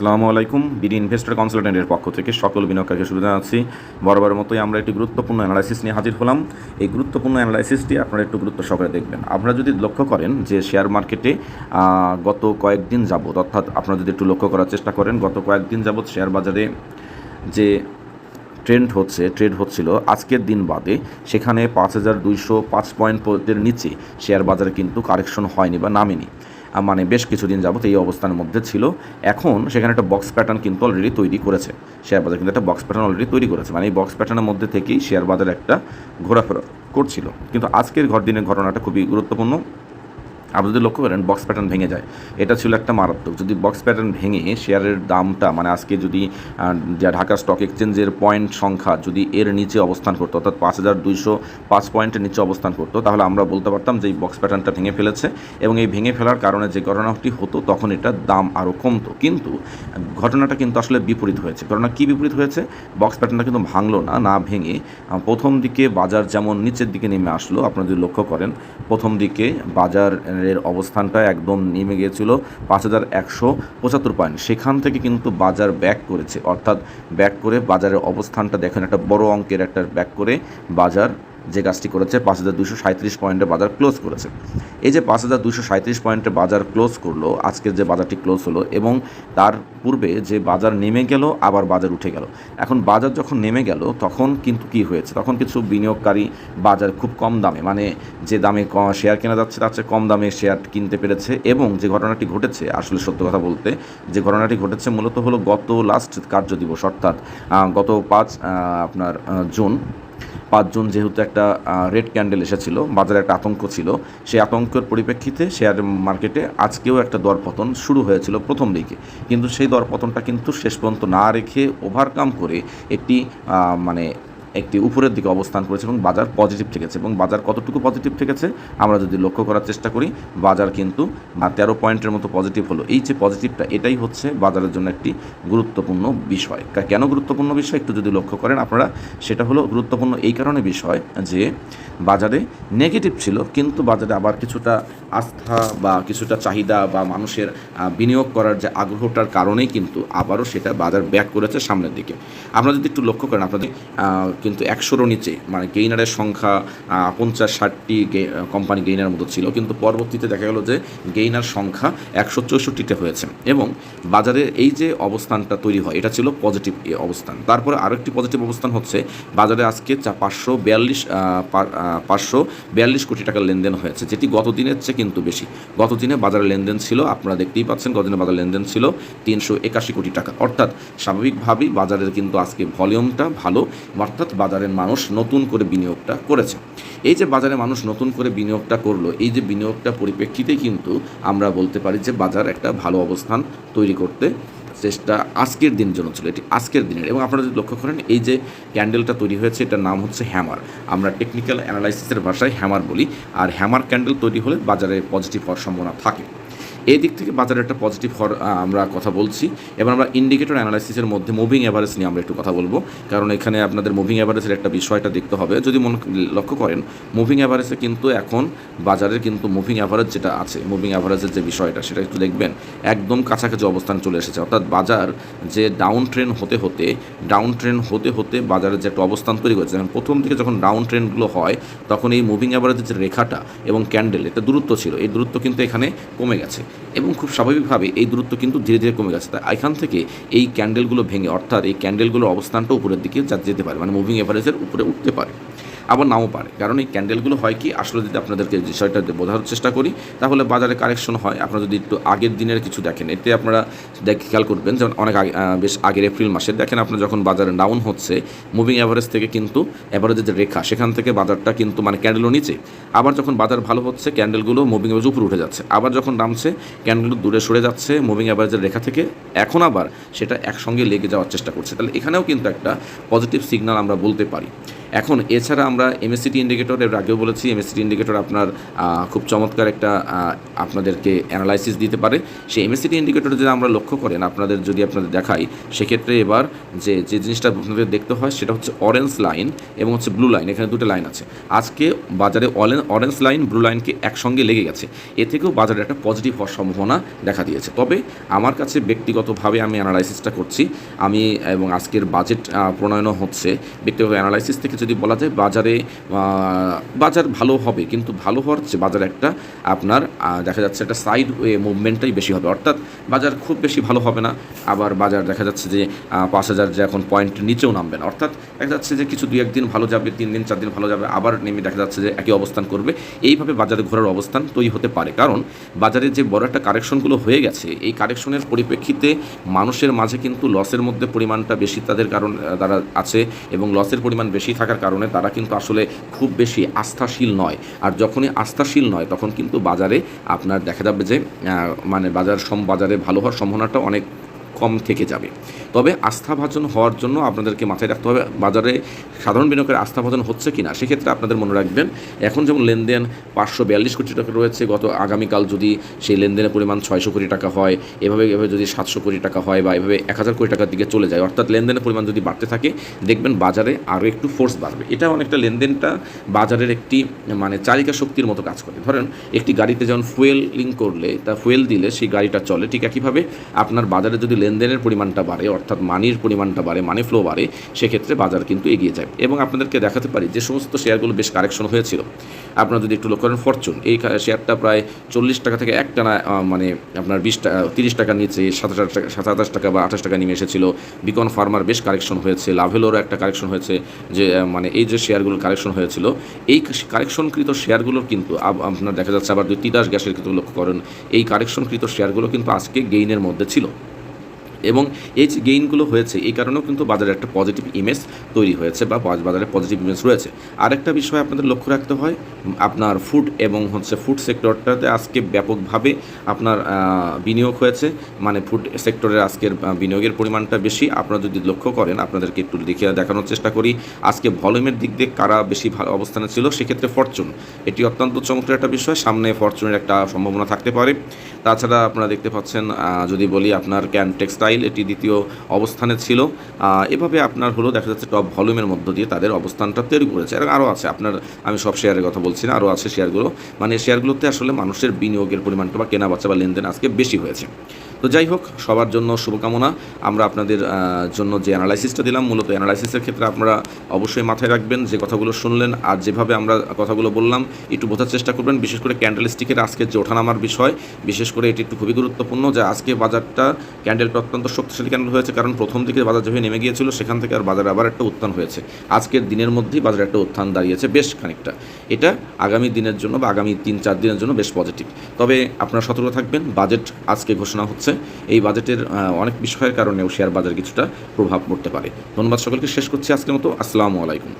আসসালামু আলাইকুম। BD investor কনসালটেন্টের পক্ষ থেকে সকল বিনিয়োগকারীকে শুরু জানাচ্ছি। বরাবরের মতোই আমরা একটি গুরুত্বপূর্ণ অ্যানালাইসিস নিয়ে হাজির হলাম। এই গুরুত্বপূর্ণ অ্যানালাইসিসটি আপনারা একটু গুরুত্ব সহকারে দেখবেন। আপনারা যদি লক্ষ্য করেন যে শেয়ার মার্কেটে গত কয়েকদিন যাবত অর্থাৎ আপনারা যদি একটু লক্ষ্য করার চেষ্টা করেন, গত কয়েকদিন যাবত শেয়ার বাজারে যে ট্রেন্ড হচ্ছে ট্রেড হচ্ছিল, আজকের দিন বাদে সেখানে পাঁচ হাজার দুইশো পাঁচ পয়েন্টের নিচে শেয়ার বাজারে কিন্তু কারেকশন হয়নি বা নামেনি। মানে বেশ কিছুদিন যাবত এই অবস্থার মধ্যে ছিল। এখন সেখানে একটা বক্স প্যাটার্ন কিন্তু অলরেডি তৈরি করেছে। শেয়ার বাজার কিন্তু একটা বক্স প্যাটার্ন অলরেডি তৈরি করেছে। মানে এই বক্স প্যাটার্নের মধ্যে থেকেই শেয়ার বাজার একটা ঘোরাফেরা করছিল। কিন্তু আজকের ঘর দিনের ঘটনাটা খুবই গুরুত্বপূর্ণ। আপনি যদি লক্ষ্য করেন বক্স প্যাটার্ন ভেঙে যায়। এটা ছিল একটা মারাত্মক। যদি বক্স প্যাটার্ন ভেঙে শেয়ারের দামটা মানে আজকে যদি যা ঢাকা স্টক এক্সচেঞ্জের পয়েন্ট সংখ্যা যদি এর নিচে অবস্থান করতো, অর্থাৎ পাঁচ হাজার দুইশো পাঁচ পয়েন্টের নিচে অবস্থান করতো, তাহলে আমরা বলতে পারতাম যে এই বক্স প্যাটার্নটা ভেঙে ফেলেছে এবং এই ভেঙে ফেলার কারণে যে ঘটনাটি হতো, তখন এটার দাম আরও কমতো। কিন্তু ঘটনাটা কিন্তু আসলে বিপরীত হয়েছে। ঘটনা কী বিপরীত হয়েছে? বক্স প্যাটার্নটা কিন্তু ভাঙলো না না ভেঙে। প্রথম দিকে বাজার যেমন নিচের দিকে নেমে আসলো, আপনারা যদি লক্ষ্য করেন, প্রথম দিকে বাজারের অবস্থানটা একদম নেমে গিয়েছিল পাঁচ হাজার একশো পঁচাত্তর পয়েন্ট। সেখান থেকে কিন্তু বাজার ব্যাক করেছে। অর্থাৎ ব্যাক করে বাজারের অবস্থানটা দেখেন, একটা বড় অঙ্কের একটা ব্যাক করে বাজার যে কাজটি করেছে, পাঁচ হাজার দুশো সাঁত্রিশ পয়েন্টে বাজার ক্লোজ করেছে। এই যে পাঁচ হাজার দুশো সাঁত্রিশ পয়েন্টে বাজার ক্লোজ করল, আজকের যে বাজারটি ক্লোজ হলো এবং তার পূর্বে যে বাজার নেমে গেল, আবার বাজার উঠে গেল। এখন বাজার যখন নেমে গেল, তখন কিন্তু কি হয়েছে? তখন কিছু বিনিয়োগকারী বাজার খুব কম দামে মানে যে দামে শেয়ার কেনা যাচ্ছে, তার চেয়ে কম দামে শেয়ার কিনতে পেরেছে এবং যে ঘটনাটি ঘটেছে, আসলে সত্য কথা বলতে, যে ঘটনাটি ঘটেছে মূলত হলো গত লাস্ট কার্য দিবস অর্থাৎ গত পাঁচ আপনার জুন পাঁচ জুন যেহেতু একটা রেড ক্যান্ডেল এসেছিল, বাজারে একটা আতঙ্ক ছিল, সেই আতঙ্কের পরিপ্রেক্ষিতে শেয়ার মার্কেটে আজকেও একটা দরপতন শুরু হয়েছিল প্রথম দিকে। কিন্তু সেই দরপতনটা কিন্তু শেষ পর্যন্ত না রেখে ওভারকাম করে একটি মানে একটি উপরের দিকে অবস্থান করেছে এবং বাজার পজিটিভ থেকেছে এবং বাজার কতটুকু পজিটিভ থেকেছে আমরা যদি লক্ষ্য করার চেষ্টা করি, বাজার কিন্তু তেরো পয়েন্টের মতো পজিটিভ হলো। এই যে পজিটিভটা এটাই হচ্ছে বাজারের জন্য একটি গুরুত্বপূর্ণ বিষয়। কেন গুরুত্বপূর্ণ বিষয় একটু যদি লক্ষ্য করেন আপনারা, সেটা হলো গুরুত্বপূর্ণ এই কারণে বিষয় যে, বাজারে নেগেটিভ ছিল, কিন্তু বাজারে আবার কিছুটা আস্থা বা কিছুটা চাহিদা বা মানুষের বিনিয়োগ করার যে আগ্রহটার কারণেই কিন্তু আবারও সেটা বাজার ব্যাক করেছে সামনের দিকে। আপনারা যদি একটু লক্ষ্য করেন, আপনাদের কিন্তু একশোরও নিচে মানে গেইনারের সংখ্যা পঞ্চাশ, ষাটটি কোম্পানি গেইনার মতো ছিল। কিন্তু পরবর্তীতে দেখা গেল যে গেইনার সংখ্যা একশো চৌষট্টিতে হয়েছে। এবং বাজারে এই যে অবস্থানটা তৈরি হয়, এটা ছিল পজিটিভ অবস্থান। তারপরে আরেকটি পজিটিভ অবস্থান হচ্ছে, বাজারে আজকে চা, পাঁচশো বিয়াল্লিশ পাঁচশো বিয়াল্লিশ কোটি টাকার লেনদেন হয়েছে, যেটি গত দিনের চেয়ে কিন্তু বেশি। গত দিনে বাজারে লেনদেন ছিল, আপনারা দেখতেই পাচ্ছেন গত দিনে বাজার লেনদেন ছিল তিনশো একাশি কোটি টাকা। অর্থাৎ স্বাভাবিকভাবেই বাজারের কিন্তু আজকে ভলিউমটা ভালো। অর্থাৎ বাজারের মানুষ নতুন করে বিনিয়োগটা করেছে। এই যে বাজারে মানুষ নতুন করে বিনিয়োগটা করল, এই যে বিনিয়োগটা পরিপ্রেক্ষিতে কিন্তু আমরা বলতে পারি যে বাজার একটা ভালো অবস্থান তৈরি করতে চেষ্টা আজকের দিন জন্য ছিল, এটি আজকের দিনের। এবং আপনারা যদি লক্ষ্য করেন, এই যে ক্যান্ডেলটা তৈরি হয়েছে, এটার নাম হচ্ছে হ্যামার। আমরা টেকনিক্যাল অ্যানালাইসিসের ভাষায় হ্যামার বলি, আর হ্যামার ক্যান্ডেল তৈরি হলে বাজারে পজিটিভ হওয়ার সম্ভাবনা থাকে। এই দিক থেকে বাজারে একটা পজিটিভ হওয়ার আমরা কথা বলছি। এবার আমরা ইন্ডিকেটর অ্যানালাইসিসের মধ্যে মুভিং অ্যাভারেজ নিয়ে আমরা একটু কথা বলব। কারণ এখানে আপনাদের মুভিং অ্যাভারেজের একটা বিষয়টা দেখতে হবে। যদি মনে, লক্ষ্য করেন মুভিং অ্যাভারেজে কিন্তু এখন বাজারের কিন্তু মুভিং অ্যাভারেজ যেটা আছে মুভিং অ্যাভারেজের যে বিষয়টা, সেটা একটু দেখবেন। একদম কাছাকাছি অবস্থান চলে এসেছে। অর্থাৎ বাজার যে ডাউন ট্রেন হতে হতে ডাউন ট্রেন হতে হতে বাজারের যে একটা অবস্থান তৈরি করেছে, যেমন প্রথম দিকে যখন ডাউন ট্রেনগুলো হয়, তখন এই মুভিং অ্যাভারেজের যে রেখাটা এবং ক্যান্ডেল এটা দূরত্ব ছিল। এই দূরত্ব কিন্তু এখানে কমে গেছে। এবং খুব স্বাভাবিকভাবে এই দূরত্ব কিন্তু ধীরে ধীরে কমে গেছে। তাই এখান থেকে এই ক্যান্ডেলগুলো ভেঙে, অর্থাৎ এই ক্যান্ডেলগুলোর অবস্থানটা উপরের দিকে যেতে পারে মানে মুভিং এভারেজের উপরে উঠতে পারে। আবার নাও পারে। কারণ এই ক্যান্ডেলগুলো হয় কি, আসলে যদি আপনাদেরকে বিষয়টা বোঝার চেষ্টা করি, তাহলে বাজারে কারেকশন হয়। আপনারা যদি একটু আগের দিনের কিছু দেখেন, এতে আপনারা দেখ, খেয়াল করবেন যেমন অনেক আগে বেশ আগের এপ্রিল মাসে। দেখেন আপনার যখন বাজারে ডাউন হচ্ছে মুভিং অ্যাভারেজ থেকে কিন্তু অ্যাভারেজের যে রেখা, সেখান থেকে বাজারটা কিন্তু মানে ক্যান্ডেলও নিচে। আবার যখন বাজার ভালো হচ্ছে ক্যান্ডেলগুলো মুভিং অ্যাভারেজ উপরে উঠে যাচ্ছে। আবার যখন নামছে ক্যান্ডেলগুলো দূরে সরে যাচ্ছে মুভিং অ্যাভারেজের রেখা থেকে এখন আবার সেটা একসঙ্গে লেগে যাওয়ার চেষ্টা করছে। তাহলে এখানেও কিন্তু একটা পজিটিভ সিগন্যাল আমরা বলতে পারি। এখন এছাড়া আমরা এমএসসিটি ইন্ডিকেটর এর আগেও বলেছি এমএসসিটি ইন্ডিকেটর আপনার খুব চমৎকার একটা আপনাদেরকে অ্যানালাইসিস দিতে পারে। সেই এমএসসিটি ইন্ডিকেটর যদি আমরা লক্ষ্য করেন, আপনাদের যদি আপনাদের দেখাই, সেক্ষেত্রে এবার যে যে জিনিসটা আপনাদের দেখতে হয়, সেটা হচ্ছে অরেঞ্জ লাইন এবং হচ্ছে ব্লু লাইন এখানে দুটো লাইন আছে। আজকে বাজারে অরেঞ্জ লাইন ব্লু লাইনকে একসঙ্গে লেগে গেছে। এ থেকেও বাজারে একটা পজিটিভ হওয়ার সম্ভাবনা দেখা দিয়েছে। তবে আমার কাছে ব্যক্তিগতভাবে আমি অ্যানালাইসিসটা করছি। আমি, এবং আজকের বাজেট প্রণয়নও হচ্ছে, ব্যক্তিগত অ্যানালাইসিস থেকে যদি বলা যায় বাজারে বাজার ভালো হবে, কিন্তু ভালো হওয়ার চেয়ে বাজার একটা আপনার দেখা যাচ্ছে একটা সাইড ওয়ে মুভমেন্টটাই বেশি হবে। অর্থাৎ বাজার খুব বেশি ভালো হবে না, আবার বাজার দেখা যাচ্ছে যে পাঁচ হাজার যে এখন পয়েন্ট নিচেও নামবে না। অর্থাৎ দেখা যাচ্ছে যে কিছু দুই একদিন ভালো যাবে, তিন দিন, চার দিন ভালো যাবে, আবার নেমে দেখা যাচ্ছে যে একই অবস্থান করবে। এইভাবে বাজারে ঘোরার অবস্থান তৈরি হতে পারে। কারণ বাজারে যে বড় একটা কারেকশনগুলো হয়ে গেছে, এই কারেকশনের পরিপ্রেক্ষিতে মানুষের মাঝে কিন্তু লসের মধ্যে পরিমাণটা বেশি, তাদের কারণ তারা আছে এবং লসের পরিমাণ বেশি থাকার কারণে তারা কিন্তু আসলে খুব বেশি আস্থাশীল নয়। আর যখনই আস্থাশীল নয়, তখন কিন্তু বাজারে আপনার দেখা যাবে যে মানে বাজার সম, বাজারে ভালো হওয়ার সম্ভাবনাটা অনেক কম থেকে যাবে। তবে আস্থাভাজন হওয়ার জন্য আপনাদেরকে মাথায় রাখতে হবে, বাজারে সাধারণ বিনিয়োগের আস্থাভাজন হচ্ছে কি না সেক্ষেত্রে আপনাদের মনে রাখবেন, এখন যেমন লেনদেন পাঁচশো বিয়াল্লিশ কোটি টাকা রয়েছে, গত আগামীকাল যদি সেই লেনদেনের পরিমাণ ছয়শো কোটি টাকা হয়, এভাবে এভাবে যদি সাতশো কোটি টাকা হয় বা এভাবে এক হাজার কোটি টাকার দিকে চলে যায়, অর্থাৎ লেনদেনের পরিমাণ যদি বাড়তে থাকে, দেখবেন বাজারে আরও একটু ফোর্স বাড়বে। এটা অনেকটা লেনদেনটা বাজারের একটি মানে চালিকা শক্তির মতো কাজ করে। ধরেন, একটি গাড়িতে যেমন ফুয়েলিং করলে, তা ফুয়েল দিলে সেই গাড়িটা চলে, ঠিক একইভাবে আপনার বাজারে যদি লেনদেনের পরিমাণটা বাড়ে, অর্থাৎ মানির পরিমাণটা বাড়ে মানি ফ্লো বাড়ে, সেক্ষেত্রে বাজার কিন্তু এগিয়ে যায়। এবং আপনাদেরকে দেখাতে পারি যে সমস্ত শেয়ারগুলো বেশ কারেকশন হয়েছিল। আপনারা যদি একটু লক্ষ্য করেন ফরচুন এই শেয়ারটা প্রায় চল্লিশ টাকা থেকে এক টানা মানে আপনার বিশ টাকা তিরিশ টাকার নিচে, সাতাশ টাকা সাতাশ টাকা বা আঠাশ টাকা নেমে এসেছিল। বিকন ফার্মার বেশ কারেকশন হয়েছে। লাভেলোরও একটা কারেকশন হয়েছে, যে মানে এই যে শেয়ারগুলোর কারেকশন হয়েছিল, এই কারেকশনকৃত শেয়ারগুলোর কিন্তু আপনার দেখা যাচ্ছে আবার যদি তিতাস গ্যাসের কিন্তু লক্ষ্য করেন, এই কারেকশনকৃত শেয়ারগুলো কিন্তু আজকে গেইনের মধ্যে ছিল। এবং এই যে গেইনগুলো হয়েছে, এই কারণেও কিন্তু বাজারে একটা পজিটিভ ইমেজ তৈরি হয়েছে বা বাজারে পজিটিভ ইমেজ রয়েছে। আরেকটা বিষয় আপনাদের লক্ষ্য রাখতে হয়, আপনার ফুড এবং হচ্ছে ফুড সেক্টরটাতে আজকে ব্যাপকভাবে আপনার বিনিয়োগ হয়েছে। মানে ফুড সেক্টরের আজকের বিনিয়োগের পরিমাণটা বেশি। আপনারা যদি লক্ষ্য করেন, আপনাদেরকে একটু দেখিয়ে দেখানোর চেষ্টা করি, আজকে ভলিউমের দিক দিয়ে কারা বেশি ভালো অবস্থানে ছিল, সেক্ষেত্রে ফরচুন এটি অত্যন্ত চমৎকার একটা বিষয়, সামনে ফরচুনের একটা সম্ভাবনা থাকতে পারে। তাছাড়া আপনারা দেখতে পাচ্ছেন যদি বলি আপনার ক্যান টেক্সটাইল এটি দ্বিতীয় অবস্থানে ছিল। এভাবে আপনার হলো দেখা যাচ্ছে টপ ভলিউমের মধ্য দিয়ে তাদের অবস্থানটা তৈরি করেছে। আর আরও আছে, আপনার আমি সব শেয়ারের কথা বলছি না, আরও আছে শেয়ারগুলো মানে শেয়ারগুলোতে আসলে মানুষের বিনিয়োগের পরিমাণটা বা কেনা বাচ্চা বা লেনদেন আজকে বেশি হয়েছে। তো যাই হোক, সবার জন্য শুভকামনা। আমরা আপনাদের জন্য যে অ্যানালাইসিসটা দিলাম, মূলত অ্যানালাইসিসের ক্ষেত্রে আপনারা অবশ্যই মাথায় রাখবেন যে কথাগুলো শুনলেন আর যেভাবে আমরা কথাগুলো বললাম, একটু বোঝার চেষ্টা করবেন। বিশেষ করে ক্যান্ডেল স্টিকের আজকে যে ওঠানামার বিষয়, বিশেষ করে এটি একটু খুবই গুরুত্বপূর্ণ যে আজকে বাজারটা ক্যান্ডেলটা অত্যন্ত শক্তিশালী ক্যান্ডেল হয়েছে, কারণ প্রথম দিকে বাজার যেভাবে নেমে গিয়েছিল, সেখান থেকে আর বাজারে আবার একটা উত্থান হয়েছে। আজকের দিনের মধ্যেই বাজারে একটা উত্থান দাঁড়িয়েছে বেশ খানিকটা। এটা আগামী দিনের জন্য বা আগামী তিন চার দিনের জন্য বেশ পজিটিভ তবে আপনারা সতর্ক থাকবেন বাজেট আজকে ঘোষণা হচ্ছে এই বাজেটের অনেক বিষয়ের কারণেও শেয়ার বাজার কিছুটা প্রভাব পড়তে পারে। ধন্যবাদ সকলকে, শেষ করছি আজকের মতো। আসসালামু আলাইকুম।